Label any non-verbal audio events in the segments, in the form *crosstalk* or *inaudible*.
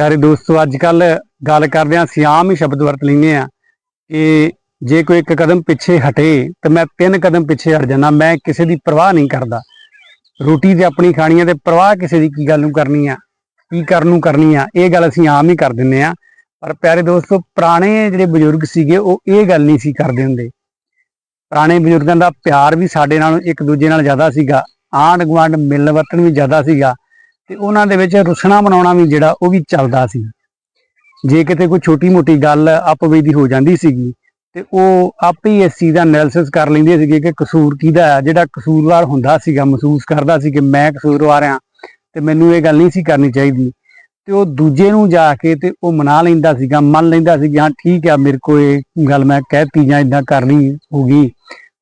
ਪਿਆਰੇ ਦੋਸਤੋ ਅੱਜ ਕੱਲ ਗੱਲ ਕਰਦੇ ਆ ਅਸੀਂ ਆਮ ਹੀ ਸ਼ਬਦ ਵਰਤ ਲੈਂਦੇ ਆ ਕਿ ਜੇ ਕੋਈ ਇੱਕ ਕਦਮ ਪਿੱਛੇ ਹਟੇ ਤਾਂ ਮੈਂ ਤਿੰਨ ਕਦਮ ਪਿੱਛੇ ਹਟ ਜਾਣਾ ਮੈਂ ਕਿਸੇ ਦੀ ਪਰਵਾਹ ਨਹੀਂ ਕਰਦਾ। ਰੋਟੀ ਤੇ ਆਪਣੀ ਖਾਣੀ ਆ ਤੇ ਪਰਵਾਹ ਕਿਸੇ ਦੀ ਕੀ ਗੱਲ ਨੂੰ ਕਰਨੀ ਆ, ਕੀ ਕਰਨ ਨੂੰ ਕਰਨੀ ਆ, ਇਹ ਗੱਲ ਅਸੀਂ ਆਮ ਹੀ ਕਰ ਦਿੰਦੇ ਆ ਪਰ ਪਿਆਰੇ ਦੋਸਤੋ, ਪੁਰਾਣੇ ਜਿਹੜੇ ਬਜ਼ੁਰਗ ਸੀਗੇ, ਉਹ ਇਹ ਗੱਲ ਨਹੀਂ ਸੀ ਕਰਦੇ ਹੁੰਦੇ। ਪੁਰਾਣੇ ਬਜ਼ੁਰਗਾਂ ਦਾ ਪਿਆਰ ਵੀ ਸਾਡੇ ਨਾਲ ਇੱਕ ਦੂਜੇ ਨਾਲ ਜ਼ਿਆਦਾ ਸੀਗਾ ਆਂਢ ਗੁਆਂਢ ਮਿਲਣ ਵਰਤਣ ਵੀ ਜ਼ਿਆਦਾ ਸੀਗਾ। ਤੇ ਉਹਨਾਂ ਦੇ ਵਿੱਚ ਰੁਸਣਾ ਮਨਾਉਣਾ ਵੀ ਜਿਹੜਾ ਉਹ ਵੀ ਚੱਲਦਾ ਸੀ। ਜੇ ਕਿਤੇ ਕੋਈ ਛੋਟੀ ਮੋਟੀ ਗੱਲ ਆਪਵੇ ਦੀ ਹੋ ਜਾਂਦੀ ਸੀਗੀ, ਤੇ ਉਹ ਆਪੇ ਹੀ ਇਸ ਚੀਜ਼ ਦਾ ਐਨਾਲਿਸਿਸ ਕਰ ਲੈਂਦੇ ਸੀਗੇ ਕਿ ਕਸੂਰ ਕਿਹਦਾ ਹੈ ਜਿਹੜਾ ਕਸੂਰਵਾਰ ਹੁੰਦਾ ਸੀਗਾ, ਮਹਿਸੂਸ ਕਰਦਾ ਸੀ ਕਿ ਮੈਂ ਕਸੂਰਵਾਰ ਆ ਤੇ ਮੈਨੂੰ ਇਹ ਗੱਲ ਨਹੀਂ ਸੀ ਕਰਨੀ ਚਾਹੀਦੀ। ਤੇ ਉਹ ਦੂਜੇ ਨੂੰ ਜਾ ਕੇ ਤੇ ਉਹ ਮਨਾ ਲੈਂਦਾ ਸੀਗਾ, ਮੰਨ ਲੈਂਦਾ ਸੀ ਕਿ ਹਾਂ, ਠੀਕ ਆ, ਮੇਰੇ ਕੋਲ ਇਹ ਗੱਲ ਮੈਂ ਕਹਿਤੀ ਜਾਂ ਇਦਾਂ ਕਰਨੀ ਹੋਗੀ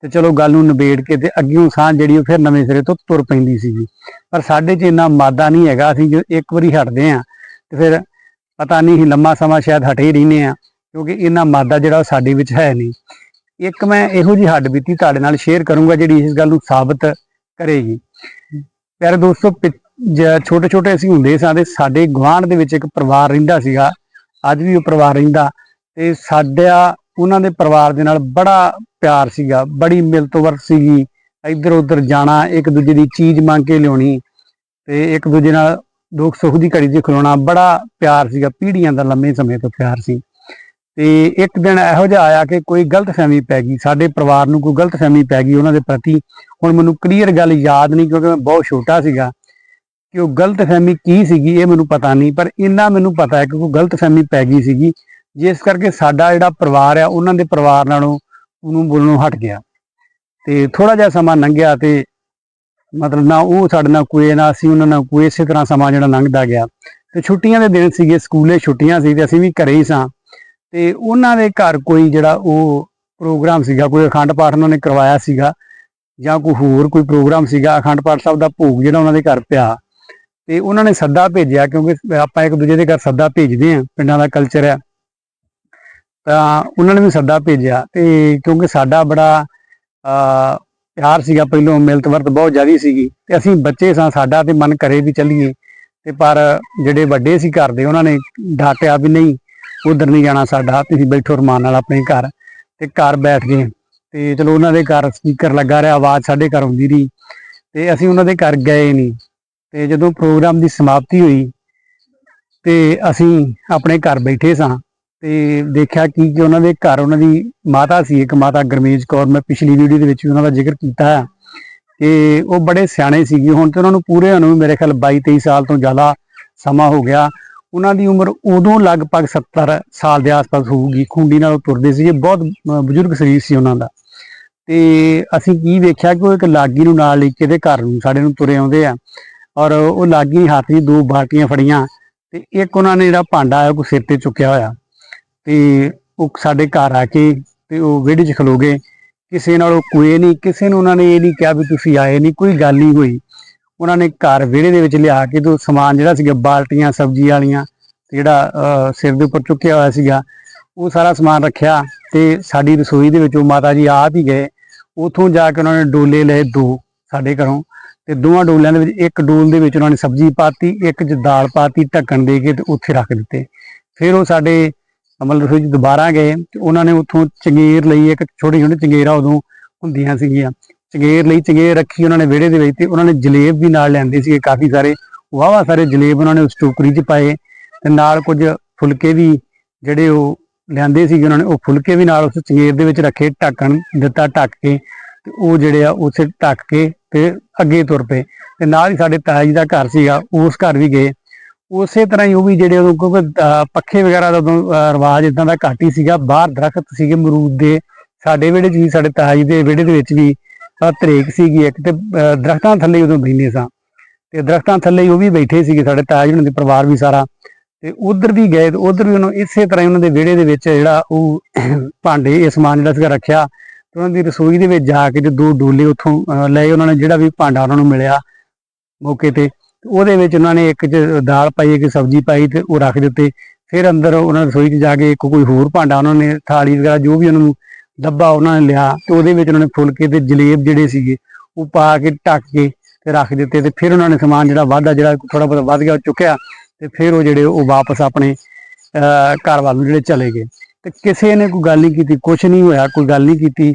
ਤੇ ਚਲੋ ਗੱਲ ਨੂੰ ਨਿਬੇੜ ਕੇ ਤੇ ਅੱਗਿਓਂ ਸਾਹ ਜਿਹੜੀ ਉਹ ਫਿਰ ਨਵੇਂ ਸਿਰੇ ਤੋਂ ਤੁਰ ਪੈਂਦੀ ਸੀਗੀ। ਪਰ ਸਾਡੇ 'ਚ ਇੰਨਾ ਮਾਦਾ ਨਹੀਂ ਹੈਗਾ, ਅਸੀਂ ਜੋ ਇੱਕ ਵਾਰੀ ਹਟਦੇ ਆ ਤੇ ਫਿਰ ਪਤਾ ਨਹੀਂ ਲੰਮਾ ਸਮਾਂ ਸ਼ਾਇਦ ਹਟੇ ਰਹਿੰਦੇ ਆ ਕਿਉਂਕਿ ਇੰਨਾ ਮਾਦਾ ਜਿਹੜਾ ਉਹ ਸਾਡੇ ਵਿੱਚ ਹੈ ਨਹੀਂ। ਇੱਕ ਮੈਂ ਇਹੋ ਜਿਹੀ ਹੱਡ ਬੀਤੀ ਤੁਹਾਡੇ ਨਾਲ ਸ਼ੇਅਰ ਕਰੂੰਗਾ ਜਿਹੜੀ ਇਸ ਗੱਲ ਨੂੰ ਸਾਬਤ ਕਰੇਗੀ। ਪਿਆਰੇ ਦੋਸਤੋ ਛੋਟੇ ਛੋਟੇ ਅਸੀਂ ਹੁੰਦੇ ਸਾਂ ਤੇ ਸਾਡੇ ਗੁਆਂਢ ਦੇ ਵਿੱਚ ਇੱਕ ਪਰਿਵਾਰ ਰਹਿੰਦਾ ਸੀਗਾ, ਅੱਜ ਵੀ ਉਹ ਪਰਿਵਾਰ ਰਹਿੰਦਾ ਤੇ ਸਾਡਾ ਉਹਨਾਂ ਦੇ ਪਰਿਵਾਰ ਦੇ ਨਾਲ ਬੜਾ ਪਿਆਰ ਸੀਗਾ, ਬੜੀ ਮਿਲਤਵਰ ਸੀਗੀ, ਇੱਧਰ ਉੱਧਰ ਜਾਣਾ, ਇੱਕ ਦੂਜੇ ਦੀ ਚੀਜ਼ ਮੰਗ ਕੇ ਲਿਆਉਣੀ ਤੇ ਇੱਕ ਦੂਜੇ ਨਾਲ ਦੁੱਖ ਸੁੱਖ ਦੀ ਘੜੀ 'ਚ ਖਲੋਣਾ, ਬੜਾ ਪਿਆਰ ਸੀਗਾ, ਪੀੜ੍ਹੀਆਂ ਦਾ ਲੰਮੇ ਸਮੇਂ ਤੋਂ ਪਿਆਰ ਸੀ। ਤੇ ਇੱਕ ਦਿਨ ਇਹੋ ਜਿਹਾ ਆਇਆ ਕਿ ਕੋਈ ਗਲਤਫਹਿਮੀ ਪੈ ਗਈ, ਸਾਡੇ ਪਰਿਵਾਰ ਨੂੰ ਕੋਈ ਗਲਤਫਹਿਮੀ ਪੈ ਗਈ ਉਹਨਾਂ ਦੇ ਪ੍ਰਤੀ, ਹੁਣ ਮੈਨੂੰ ਕਲੀਅਰ ਗੱਲ ਯਾਦ ਨਹੀਂ ਕਿਉਂਕਿ ਮੈਂ ਬਹੁਤ ਛੋਟਾ ਸੀਗਾ ਕਿ ਉਹ ਗਲਤਫਹਿਮੀ ਕੀ ਸੀਗੀ ਇਹ ਮੈਨੂੰ ਪਤਾ ਨਹੀਂ, ਪਰ ਇੰਨਾ ਮੈਨੂੰ ਪਤਾ ਹੈ ਕਿ ਕੋਈ ਗਲਤਫਹਿਮੀ ਪੈ ਗਈ ਸੀਗੀ, ਜਿਸ ਕਰਕੇ ਸਾਡਾ ਜਿਹੜਾ ਪਰਿਵਾਰ ਆ, ਉਹਨਾਂ ਦੇ ਪਰਿਵਾਰ ਨਾਲੋਂ ਉਹਨੂੰ ਬੋਲਣੋਂ ਹਟ ਗਿਆ। ਤੇ ਥੋੜਾ ਜਿਹਾ ਸਮਾਂ ਲੰਘਿਆ ਤੇ ਮਤਲਬ ਨਾ ਉਹ ਸਾਡੇ ਨਾਲ ਕੋਈ ਨਾ ਅਸੀਂ ਉਹਨਾਂ ਨਾਲ ਕੋਈ ਇਸੇ ਤਰ੍ਹਾਂ ਸਮਾਂ ਜਿਹੜਾ ਲੰਘਦਾ ਗਿਆ। ਤੇ ਛੁੱਟੀਆਂ ਦੇ ਦਿਨ ਸੀਗੇ, ਸਕੂਲੇ ਛੁੱਟੀਆਂ ਸੀ ਤੇ ਅਸੀਂ ਵੀ ਘਰੇ ਹੀ ਸਾਂ। ਤੇ ਉਹਨਾਂ ਦੇ ਘਰ ਕੋਈ ਜਿਹੜਾ ਉਹ ਪ੍ਰੋਗਰਾਮ ਸੀਗਾ, ਕੋਈ ਅਖੰਡ ਪਾਠ ਉਹਨਾਂ ਨੇ ਕਰਵਾਇਆ ਸੀਗਾ ਜਾਂ ਕੋਈ ਹੋਰ ਕੋਈ ਪ੍ਰੋਗਰਾਮ ਸੀਗਾ, ਅਖੰਡ ਪਾਠ ਸਾਹਿਬ ਦਾ ਭੋਗ ਜਿਹੜਾ ਉਹਨਾਂ ਦੇ ਘਰ ਪਿਆ। ਤੇ ਉਹਨਾਂ ਨੇ ਸੱਦਾ ਭੇਜਿਆ ਕਿਉਂਕਿ ਆਪਾਂ ਇੱਕ ਦੂਜੇ ਦੇ ਘਰ ਸੱਦਾ ਭੇਜਦੇ ਆ ਪਿੰਡਾਂ ਦਾ ਕਲਚਰ ਹੈ। ਤਾਂ ਉਹਨਾਂ ਨੇ ਵੀ ਸੱਦਾ ਭੇਜਿਆ ਤੇ ਕਿਉਂਕਿ ਸਾਡਾ ਬੜਾ ਅ ਪਿਆਰ ਸੀਗਾ ਪਹਿਲੋਂ, ਮਿਲਤ ਵਰਤ ਬਹੁਤ ਜ਼ਿਆਦੀ ਸੀਗੀ ਤੇ ਅਸੀਂ ਬੱਚੇ ਸਾਂ, ਸਾਡਾ ਤੇ ਮਨ ਕਰੇ ਵੀ ਚੱਲੀਏ ਤੇ ਪਰ ਜਿਹੜੇ ਵੱਡੇ ਸੀ ਘਰ ਦੇ, ਉਹਨਾਂ ਨੇ ਡਾਟਿਆ ਵੀ ਨਹੀਂ, ਉਧਰ ਨਹੀਂ ਜਾਣਾ ਸਾਡਾ, ਤੁਸੀਂ ਬੈਠੋ ਰਮਾਨ ਨਾਲ ਆਪਣੇ ਘਰ ਤੇ ਘਰ ਬੈਠ ਗਏ ਤੇ ਚਲੋ ਉਹਨਾਂ ਦੇ ਘਰ ਸਪੀਕਰ ਲੱਗਾ ਰਿਹਾ, ਆਵਾਜ਼ ਸਾਡੇ ਘਰ ਆਉਂਦੀ ਰਹੀ ਤੇ ਅਸੀਂ ਉਹਨਾਂ ਦੇ ਘਰ ਗਏ ਨਹੀਂ ਤੇ ਜਦੋਂ ਪ੍ਰੋਗਰਾਮ ਦੀ ਸਮਾਪਤੀ ਹੋਈ ਤੇ ਅਸੀਂ ਆਪਣੇ ਘਰ ਬੈਠੇ ਸਾਂ ਤੇ ਦੇਖਿਆ ਕੀ ਕਿ ਉਹਨਾਂ ਦੇ ਘਰ ਉਹਨਾਂ ਦੀ ਮਾਤਾ ਸੀ, ਇੱਕ ਮਾਤਾ ਗਰਮੇਜ ਕੌਰ, ਮੈਂ ਪਿਛਲੀ ਵੀਡੀਓ ਦੇ ਵਿੱਚ ਵੀ ਉਹਨਾਂ ਦਾ ਜ਼ਿਕਰ ਕੀਤਾ ਹੈ ਕਿ ਉਹ ਬੜੇ ਸਿਆਣੇ ਸੀਗੇ। ਹੁਣ ਤੇ ਉਹਨਾਂ ਨੂੰ ਪੂਰੇ ਹੋਣ ਨੂੰ ਮੇਰੇ ਖਿਆਲ 22 23 ਸਾਲ ਤੋਂ ਜ਼ਿਆਦਾ ਸਮਾਂ ਹੋ ਗਿਆ। ਉਹਨਾਂ ਦੀ ਉਮਰ ਉਦੋਂ ਲਗਭਗ 70 ਸਾਲ ਦੇ ਆਸ-ਪਾਸ ਹੋਊਗੀ। ਖੁੰਡੀ ਨਾਲ ਤੁਰਦੇ ਸੀਗੇ। ਬਹੁਤ ਬਜ਼ੁਰਗ ਸਰੀਰ ਸੀ ਉਹਨਾਂ ਦਾ। ਤੇ ਅਸੀਂ ਕੀ ਵੇਖਿਆ ਕਿ ਉਹ ਇੱਕ ਲਾਗੀ ਨੂੰ ਨਾਲ ਲੈ ਕੇ ਦੇ ਘਰ ਨੂੰ, ਸਾਡੇ ਨੂੰ ਤੁਰੇ ਆਉਂਦੇ ਆ। ਔਰ ਉਹ ਲਾਗੀ ਹੱਥ 'ਚ ਦੋ ਬਾਲਟੀਆਂ ਫੜੀਆਂ ਤੇ ਇੱਕ ਉਹਨਾਂ ਨੇ ਜਿਹੜਾ ਭਾਂਡਾ ਹੈ ਉਹ ਸਿਰ ਤੇ ਚੁੱਕਿਆ ਹੋਇਆ। ਤੇ ਉਹ ਸਾਡੇ ਘਰ ਆ ਕੇ ਤੇ ਉਹ ਵਿਹੜੇ 'ਚ ਖਲੋ ਗਏ। ਕਿਸੇ ਨਾਲ ਉਹ ਕੋਏ ਨਹੀਂ, ਕਿਸੇ ਨੂੰ ਉਹਨਾਂ ਨੇ ਇਹ ਨਹੀਂ ਕਿਹਾ ਵੀ ਤੁਸੀਂ ਆਏ ਨਹੀਂ, ਕੋਈ ਗੱਲ ਨਹੀਂ ਹੋਈ। ਉਹਨਾਂ ਨੇ ਘਰ ਵਿਹੜੇ ਦੇ ਵਿੱਚ ਲਿਆ ਕੇ ਤੇ ਸਮਾਨ ਜਿਹੜਾ ਸੀਗਾ, ਬਾਲਟੀਆਂ ਸਬਜ਼ੀ ਵਾਲੀਆਂ, ਤੇ ਜਿਹੜਾ ਸਿਰ ਦੇ ਉੱਪਰ ਚੁੱਕਿਆ ਹੋਇਆ ਸੀਗਾ, ਉਹ ਸਾਰਾ ਸਮਾਨ ਰੱਖਿਆ ਤੇ ਸਾਡੀ ਰਸੋਈ ਦੇ ਵਿੱਚ ਉਹ ਮਾਤਾ ਜੀ ਆਪ ਹੀ ਗਏ। ਉਥੋਂ ਜਾ ਕੇ ਉਹਨਾਂ ਨੇ ਡੋਲੇ ਲਏ ਦੋ ਸਾਡੇ ਘਰੋਂ ਤੇ ਦੋਵਾਂ ਡੋਲਿਆਂ ਦੇ ਵਿੱਚ ਇੱਕ ਡੋਲ ਦੇ ਵਿੱਚ ਉਹਨਾਂ ਨੇ ਸਬਜ਼ੀ ਪਾਤੀ, ਇੱਕ 'ਚ ਦਾਲ ਪਾਤੀ, ਢੱਕਣ ਦੇ ਕੇ ਤੇ ਉੱਥੇ ਰੱਖ ਦਿੱਤੇ। ਫਿਰ ਉਹ ਸਾਡੇ ਅਮਲ ਰਸੋਈ ਦੁਬਾਰਾ ਗਏ ਤੇ ਉਹਨਾਂ ਨੇ ਉੱਥੋਂ ਚੰਗੇਰ ਲਈ, ਇੱਕ ਛੋਟੀ ਛੋਟੀ ਚੰਗੇਰਾ ਉਦੋਂ ਹੁੰਦੀਆਂ ਸੀਗੀਆਂ। ਚੰਗੇਰ ਲਈ ਚੰਗੇਰ ਰੱਖੀ ਉਹਨਾਂ ਨੇ ਵਿਹੜੇ ਦੇ ਵਿੱਚ ਤੇ ਉਹਨਾਂ ਨੇ ਜਲੇਬ ਵੀ ਨਾਲ ਲੈਂਦੇ ਸੀਗੇ, ਕਾਫੀ ਸਾਰੇ ਵਾਵਾ ਸਾਰੇ ਜਲੇਬ ਉਹਨਾਂ ਨੇ ਉਸ ਟੋਕਰੀ 'ਚ ਪਾਏ ਤੇ ਨਾਲ ਕੁਝ ਫੁਲਕੇ ਵੀ ਜਿਹੜੇ ਉਹ ਲਿਆਂਦੇ ਸੀਗੇ ਉਹਨਾਂ ਨੇ, ਉਹ ਫੁਲਕੇ ਵੀ ਨਾਲ ਉਸ ਚੰਗੇਰ ਦੇ ਵਿੱਚ ਰੱਖੇ, ਢੱਕਣ ਦਿੱਤਾ, ਢੱਕ ਕੇ ਤੇ ਉਹ ਜਿਹੜੇ ਆ ਉਸੇ ਢੱਕ ਕੇ ਤੇ ਅੱਗੇ ਤੁਰ ਪਏ। ਤੇ ਨਾਲ ਹੀ ਸਾਡੇ ਤਾਇਆ ਜੀ ਦਾ ਘਰ ਸੀਗਾ, ਉਸ ਘਰ ਵੀ ਗਏ। ਉਸੇ ਤਰ੍ਹਾਂ ਹੀ ਉਹ ਵੀ ਜਿਹੜੇ ਉਦੋਂ ਕਿਉਂਕਿ ਪੱਖੇ ਵਗੈਰਾ ਦਾ ਉਦੋਂ ਰਿਵਾਜ ਇਦਾਂ ਦਾ ਘੱਟ ਹੀ ਸੀਗਾ। ਬਾਹਰ ਦਰਖਤ ਸੀਗੇ ਅਮਰੂਦ ਦੇ। ਸਾਡੇ ਵਿਹੜੇ 'ਚ ਵੀ ਸਾਡੇ ਤਾਇਆ ਦੇ ਵਿਹੜੇ ਦੇ ਵਿੱਚ ਵੀ ਅਹ, ਸੀਗੀ ਇੱਕ ਤੇ ਦਰਖਤਾਂ ਥੱਲੇ ਉਦੋਂ ਬੈਠੇ ਸਾਂ। ਤੇ ਦਰਖਤਾਂ ਥੱਲੇ ਹੀ ਉਹ ਵੀ ਬੈਠੇ ਸੀਗੇ ਸਾਡੇ ਤਾਇਆ ਉਹਨਾਂ ਦੇ ਪਰਿਵਾਰ ਵੀ ਸਾਰਾ। ਤੇ ਉਧਰ ਵੀ ਗਏ ਤੇ ਉਧਰ ਵੀ ਉਹਨੂੰ ਇਸੇ ਤਰ੍ਹਾਂ ਹੀ ਉਹਨਾਂ ਦੇ ਵਿਹੜੇ ਦੇ ਵਿੱਚ ਜਿਹੜਾ ਉਹ *coughs* ਭਾਂਡੇ ਇਹ ਸਮਾਨ ਜਿਹੜਾ ਸੀਗਾ ਰੱਖਿਆ। ਤੇ ਉਹਨਾਂ ਦੀ ਰਸੋਈ ਦੇ ਵਿੱਚ ਜਾ ਕੇ ਤੇ ਦੋ ਡੋਲੇ ਉੱਥੋਂ ਅਹ, ਲਏ ਉਹਨਾਂ ਨੇ ਜਿਹੜਾ ਵੀ ਭਾਂਡਾ ਉਹਨਾਂ ਨੂੰ ਮਿਲਿਆ ਮੌਕੇ ਤੇ। ਉਹਦੇ ਵਿੱਚ ਉਹਨਾਂ ਨੇ ਇੱਕ ਚ ਦਾਲ ਪਾਈ ਇੱਕ ਸਬਜ਼ੀ ਪਾਈ ਤੇ ਉਹ ਰੱਖ ਦਿੱਤੇ। ਫਿਰ ਅੰਦਰ ਉਹਨਾਂ ਨੇ ਰਸੋਈ 'ਚ ਜਾ ਕੇ ਇੱਕ ਕੋਈ ਹੋਰ ਭਾਂਡਾ ਉਹਨਾਂ ਨੇ ਥਾਲੀ ਵਗੈਰਾ ਜੋ ਵੀ ਉਹਨਾਂ ਨੂੰ ਡੱਬਾ ਉਹਨਾਂ ਨੇ ਲਿਆ ਤੇ ਉਹਦੇ ਵਿੱਚ ਉਹਨਾਂ ਨੇ ਫੁਲਕੇ ਤੇ ਜਲੇਬ ਜਿਹੜੇ ਸੀਗੇ ਉਹ ਪਾ ਕੇ ਢੱਕ ਕੇ ਤੇ ਰੱਖ ਦਿੱਤੇ ਤੇ ਫਿਰ ਉਹਨਾਂ ਨੇ ਸਮਾਨ ਜਿਹੜਾ ਵਾਧਾ ਜਿਹੜਾ ਥੋੜਾ ਬਹੁਤਾ ਵੱਧ ਗਿਆ ਉਹ ਚੁੱਕਿਆ ਤੇ ਫਿਰ ਉਹ ਜਿਹੜੇ ਉਹ ਵਾਪਸ ਆਪਣੇ ਅਹ, ਘਰ ਵੱਲ ਨੂੰ ਜਿਹੜੇ ਚਲੇ ਗਏ। ਤੇ ਕਿਸੇ ਨੇ ਕੋਈ ਗੱਲ ਨਹੀਂ ਕੀਤੀ ਕੁਝ ਨਹੀਂ ਹੋਇਆ ਕੋਈ ਗੱਲ ਨਹੀਂ ਕੀਤੀ।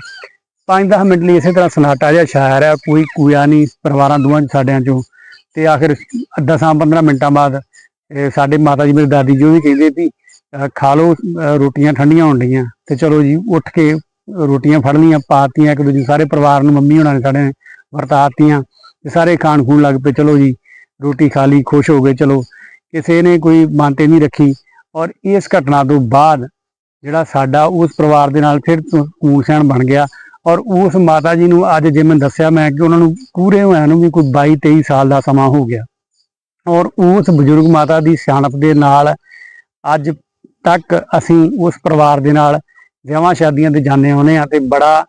5-10 ਮਿੰਟ ਲਈ ਇਸੇ ਤਰ੍ਹਾਂ ਸਨਾਟਾ ਜਿਹਾ ਛਾਇਆ ਰਿਹਾ ਕੋਈ ਕੂਇਆ ਨਹੀਂ ਪਰਿਵਾਰਾਂ ਦੋਵਾਂ ਸਾਡਿਆਂ ਚੋਂ। ਤੇ ਆਖਿਰ 10-15 ਮਿੰਟਾਂ ਬਾਅਦ ਸਾਡੇ ਮਾਤਾ ਜੀ ਮੇਰੇ ਦਾਦੀ ਜੀ ਉਹ ਵੀ ਕਹਿੰਦੇ ਵੀ ਖਾ ਲਓ ਰੋਟੀਆਂ ਠੰਡੀਆਂ ਹੋਣ ਡੀਆਂ ਤੇ ਚਲੋ ਜੀ, ਉੱਠ ਕੇ ਰੋਟੀਆਂ ਫੜ ਲਈਆਂ ਪਾਤੀਆਂ ਇੱਕ ਦੂਜੇ ਸਾਰੇ ਪਰਿਵਾਰ ਨੂੰ ਮੰਮੀ ਹੋਣਾ ਨੇ ਸਾਡੇ ਵਰਤਾਤੀਆਂ ਤੇ ਸਾਰੇ ਖਾਣ ਖੂਣ ਲੱਗ ਪਏ, ਚਲੋ ਜੀ, ਰੋਟੀ ਖਾ ਲਈ, ਖੁਸ਼ ਹੋ ਗਏ, ਚਲੋ। ਕਿਸੇ ਨੇ ਕੋਈ ਮਾਨਤੇ ਨਹੀਂ ਰੱਖੀ। ਔਰ ਇਸ ਘਟਨਾ ਤੋਂ ਬਾਅਦ ਜਿਹੜਾ ਸਾਡਾ ਉਸ ਪਰਿਵਾਰ ਦੇ ਨਾਲ ਫਿਰ ਕੂਣ ਸਹਿਣ ਬਣ ਗਿਆ। ਔਰ ਉਸ ਮਾਤਾ ਜੀ ਨੂੰ ਅੱਜ ਜਿਵੇਂ ਦੱਸਿਆ, ਮੈਂ ਕਿ ਉਹਨਾਂ ਨੂੰ ਪੂਰੇ ਹੋਇਆ ਨੂੰ ਵੀ ਕੋਈ 22 23 ਸਾਲ ਦਾ ਸਮਾਂ ਹੋ ਗਿਆ। ਔਰ ਉਸ ਬਜ਼ੁਰਗ ਮਾਤਾ ਦੀ ਸਿਆਣਪ ਦੇ ਨਾਲ ਅੱਜ ਤੱਕ ਅਸੀਂ ਉਸ ਪਰਿਵਾਰ ਦੇ ਨਾਲ ਵਿਆਹਾਂ ਸ਼ਾਦੀਆਂ ਤੇ ਜਾਂਦੇ ਆਉਂਦੇ ਆ ਤੇ ਬੜਾ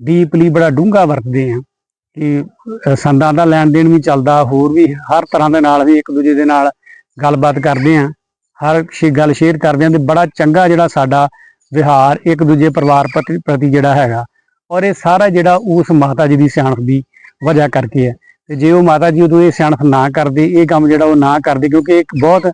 ਡੀਪਲੀ ਬੜਾ ਡੂੰਘਾ ਵਰਤਦੇ ਆ ਕਿ ਸੰਦਾਂ ਦਾ ਲੈਣ ਦੇਣ ਵੀ ਚੱਲਦਾ, ਹੋਰ ਵੀ ਹਰ ਤਰ੍ਹਾਂ ਦੇ ਨਾਲ ਵੀ ਇੱਕ ਦੂਜੇ ਦੇ ਨਾਲ ਗੱਲਬਾਤ ਕਰਦੇ ਆ ਹਰ ਸ਼ੇ ਗੱਲ ਸ਼ੇਅਰ ਕਰਦੇ ਆ ਤੇ ਬੜਾ ਚੰਗਾ ਜਿਹੜਾ ਸਾਡਾ ਵਿਹਾਰ ਇੱਕ ਦੂਜੇ ਪਰਿਵਾਰ ਪ੍ਰਤੀ ਪ੍ਰਤੀ ਜਿਹੜਾ ਹੈਗਾ ਔਰ ਇਹ ਸਾਰਾ ਜਿਹੜਾ ਉਸ ਮਾਤਾ ਜੀ ਦੀ ਸਿਆਣਪ ਦੀ ਵਜ੍ਹਾ ਕਰਕੇ ਹੈ। ਤੇ ਜੇ ਉਹ ਮਾਤਾ ਜੀ ਉਦੋਂ ਇਹ ਸਿਆਣਪ ਨਾ ਕਰਦੇ, ਇਹ ਕੰਮ ਜਿਹੜਾ ਉਹ ਨਾ ਕਰਦੇ, ਕਿਉਂਕਿ ਇੱਕ ਬਹੁਤ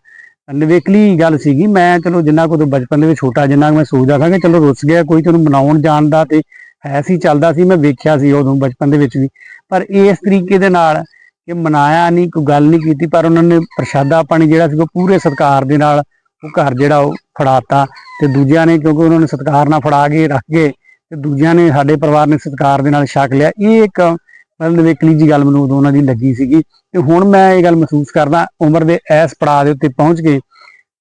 ਨਿਵੇਕਲੀ ਗੱਲ ਸੀਗੀ। ਮੈਂ ਚਲੋ ਜਿੰਨਾ ਕੁ ਉਦੋਂ ਬਚਪਨ ਦੇ ਵਿੱਚ ਛੋਟਾ, ਜਿੰਨਾ ਕੁ ਮੈਂ ਸੋਚਦਾ ਸਾਂ ਕਿ ਚਲੋ ਰੁੱਸ ਗਿਆ, ਕੋਈ ਤੁਹਾਨੂੰ ਮਨਾਉਣ ਜਾਣ ਦਾ ਤੇ ਹੈ ਸੀ, ਚੱਲਦਾ ਸੀ, ਮੈਂ ਵੇਖਿਆ ਸੀ ਉਦੋਂ ਬਚਪਨ ਦੇ ਵਿੱਚ ਵੀ। ਪਰ ਇਸ ਤਰੀਕੇ ਦੇ ਨਾਲ ਕਿ ਮਨਾਇਆ ਨਹੀਂ, ਕੋਈ ਗੱਲ ਨਹੀਂ ਕੀਤੀ, ਪਰ ਉਹਨਾਂ ਨੇ ਪ੍ਰਸ਼ਾਦਾ ਪਾਣੀ ਜਿਹੜਾ ਸੀ ਉਹ ਪੂਰੇ ਸਤਿਕਾਰ ਦੇ ਨਾਲ ਉਹ ਘਰ ਜਿਹੜਾ ਉਹ ਫੜਾਤਾ ਤੇ ਦੂਜਿਆਂ ਨੇ ਕਿਉਂਕਿ ਉਹਨਾਂ ਨੇ ਸਤਿਕਾਰ ਨਾਲ ਫੜਾ ਕੇ ਰੱਖ ਕੇ ਤੇ ਦੂਜਿਆਂ ਨੇ ਸਾਡੇ ਪਰਿਵਾਰ ਨੇ ਸਤਿਕਾਰ ਦੇ ਨਾਲ ਛਕ ਲਿਆ। ਇਹ ਇੱਕ ਮਤਲਬ ਨਿਵੇਕਲੀ ਜੀ ਗੱਲ ਮੈਨੂੰ ਉਦੋਂ ਉਹਨਾਂ ਦੀ ਲੱਗੀ ਸੀਗੀ। ਤੇ ਹੁਣ ਮੈਂ ਇਹ ਗੱਲ ਮਹਿਸੂਸ ਕਰਦਾ, ਉਮਰ ਦੇ ਇਸ ਪੜਾਅ ਦੇ ਉੱਤੇ ਪਹੁੰਚ ਕੇ,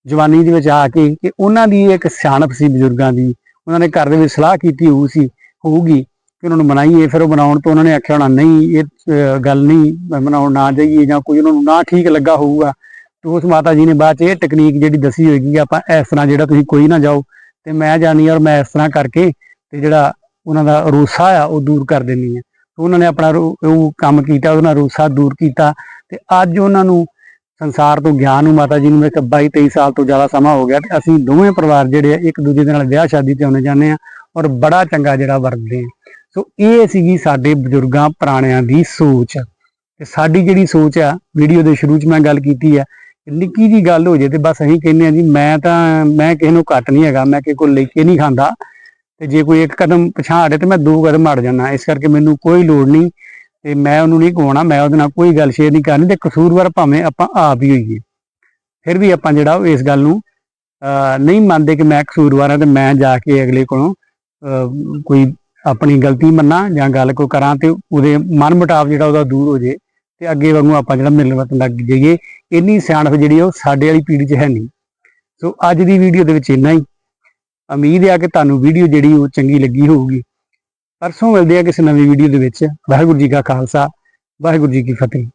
ਜਵਾਨੀ ਦੇ ਵਿੱਚ ਆ ਕੇ ਕਿ ਉਹਨਾਂ ਦੀ ਇੱਕ ਸਿਆਣਪ ਸੀ ਬਜ਼ੁਰਗਾਂ ਦੀ। ਉਹਨਾਂ ਨੇ ਘਰ ਦੇ ਵਿੱਚ ਸਲਾਹ ਕੀਤੀ ਹੋਊ ਸੀ, ਹੋਊਗੀ ਕਿ ਉਹਨਾਂ ਨੂੰ ਮਨਾਈਏ, ਫਿਰ ਉਹ ਬਣਾਉਣ ਤੋਂ ਉਹਨਾਂ ਨੇ ਆਖਿਆ ਹੋਣਾ, ਨਹੀਂ, ਇਹ ਗੱਲ ਨਹੀਂ ਬਣਾਉਣ ਨਾ ਜਾਈਏ ਜਾਂ ਕੋਈ ਉਹਨਾਂ ਨੂੰ ਨਾ ਠੀਕ ਲੱਗਾ ਹੋਊਗਾ। ਤੇ ਉਸ ਮਾਤਾ ਜੀ ਨੇ ਬਾਅਦ ਚ ਇਹ ਟੈਕਨੀਕ ਜਿਹੜੀ ਦੱਸੀ ਹੋਏਗੀ ਆਪਾਂ ਇਸ ਤਰ੍ਹਾਂ ਜਿਹੜਾ ਤੁਸੀਂ ਕੋਈ ਨਾ ਜਾਓ ਤੇ ਮੈਂ ਜਾਣੀ ਔਰ ਮੈਂ ਇਸ ਤਰ੍ਹਾਂ ਕਰਕੇ ਤੇ ਜਿਹੜਾ ਉਹਨਾਂ ਦਾ ਰੋਸਾ ਆ, ਉਹ ਦੂਰ ਕਰ ਦਿੰਨੀ ਆ। ਉਹਨਾਂ ਨੇ ਆਪਣਾ ਉਹ ਕੰਮ ਕੀਤਾ ਉਹਨਾਂ ਰੋਸਾ ਦੂਰ ਕੀਤਾ। ਤੇ ਅੱਜ ਉਹਨਾਂ ਨੂੰ ਸੰਸਾਰ ਤੋਂ ਗਿਆਨ ਨੂੰ ਮਾਤਾ ਜੀ ਨੂੰ ਇੱਕ 22 23 ਸਾਲ ਤੋਂ ਜ਼ਿਆਦਾ ਸਮਾਂ ਹੋ ਗਿਆ ਤੇ ਅਸੀਂ ਦੋਵੇਂ ਪਰਿਵਾਰ ਜਿਹੜੇ ਆ, ਇੱਕ ਦੂਜੇ ਦੇ ਨਾਲ ਵਿਆਹ ਸ਼ਾਦੀ ਤੇ ਆਉਣੇ ਜਾਂਦੇ ਆ ਔਰ ਬੜਾ ਚੰਗਾ ਜਿਹੜਾ ਵਰਤਦੇ ਆ। ਸੋ ਇਹ ਸੀਗੀ ਸਾਡੇ ਬਜ਼ੁਰਗਾਂ ਪੁਰਾਣਿਆਂ ਦੀ ਸੋਚ। ਤੇ ਸਾਡੀ ਜਿਹੜੀ ਸੋਚ ਆ, ਵੀਡੀਓ ਦੇ ਸ਼ੁਰੂ 'ਚ ਮੈਂ ਗੱਲ ਕੀਤੀ ਆ ਨਿੱਕੀ ਜੀ ਗੱਲ ਹੋ ਜੇ ਤੇ ਬਸ ਅਸੀਂ ਕਹਿੰਦੇ ਆ ਜੀ, ਮੈਂ ਤਾਂ, ਮੈਂ ਕਿਸੇ ਨੂੰ ਘੱਟ ਨਹੀਂ ਹੈਗਾ, ਮੈਂ ਕਿਸੇ ਕੋਲ ਲੈ ਕੇ ਨਹੀਂ ਖਾਂਦਾ। ਤੇ ਜੇ ਕੋਈ ਇੱਕ ਕਦਮ ਪਛਾਣ ਹਟੇ ਤੇ ਮੈਂ ਦੋ ਕਦਮ ਹਟ ਜਾਣਾ ਇਸ ਕਰਕੇ ਮੈਨੂੰ ਕੋਈ ਲੋੜ ਨਹੀਂ ਤੇ ਮੈਂ ਉਹਨੂੰ ਨਹੀਂ ਕਹਾਉਣਾ ਮੈਂ ਉਹਦੇ ਨਾਲ ਕੋਈ ਗੱਲ ਸ਼ੇਅਰ ਨਹੀਂ ਕਰਨੀ ਤੇ ਕਸੂਰਵਾਰ ਭਾਵੇਂ ਆਪਾਂ ਆਪ ਹੀ ਹੋਈਏ। ਫਿਰ ਵੀ ਆਪਾਂ ਜਿਹੜਾ ਉਹ ਇਸ ਗੱਲ ਨੂੰ ਅਹ, ਨਹੀਂ ਮੰਨਦੇ ਕਿ ਮੈਂ ਕਸੂਰਵਾਰ ਹਾਂ ਤੇ ਮੈਂ ਜਾ ਕੇ ਅਗਲੇ ਕੋਲੋਂ ਅਹ, ਕੋਈ ਆਪਣੀ ਗਲਤੀ ਮੰਨਾਂ ਜਾਂ ਗੱਲ ਕੋ ਕਰਾਂ ਤੇ ਉਹਦੇ ਮਨ ਮੁਟਾਵ ਜਿਹੜਾ ਉਹਦਾ ਦੂਰ ਹੋ ਜੇ ਤੇ ਅੱਗੇ ਵਾਂਗੂ ਆਪਾਂ ਜਿਹੜਾ ਮਿਲਣ ਵਰਤਨ ਲੱਗ ਜਾਈਏ। ਇੰਨੀ ਸਿਆਣਪ ਜਿਹੜੀ ਉਹ ਸਾਡੇ ਵਾਲੀ ਪੀੜ੍ਹੀ 'ਚ ਹੈ ਨਹੀਂ। ਸੋ ਅੱਜ ਦੀ ਵੀਡੀਓ ਦੇ ਵਿੱਚ ਇੰਨਾ ਹੀ। ਉਮੀਦ ਹੈ ਕਿ ਤੁਹਾਨੂੰ ਵੀਡੀਓ ਜਿਹੜੀ ਉਹ ਚੰਗੀ ਲੱਗੀ ਹੋਊਗੀ। ਪਰਸੋਂ ਮਿਲਦੇ ਆ ਕਿਸੇ ਨਵੀਂ ਵੀਡੀਓ ਦੇ ਵਿੱਚ। ਵਾਹਿਗੁਰੂ ਜੀ ਕਾ ਖਾਲਸਾ, ਵਾਹਿਗੁਰੂ ਜੀ ਕੀ ਫਤਿਹ।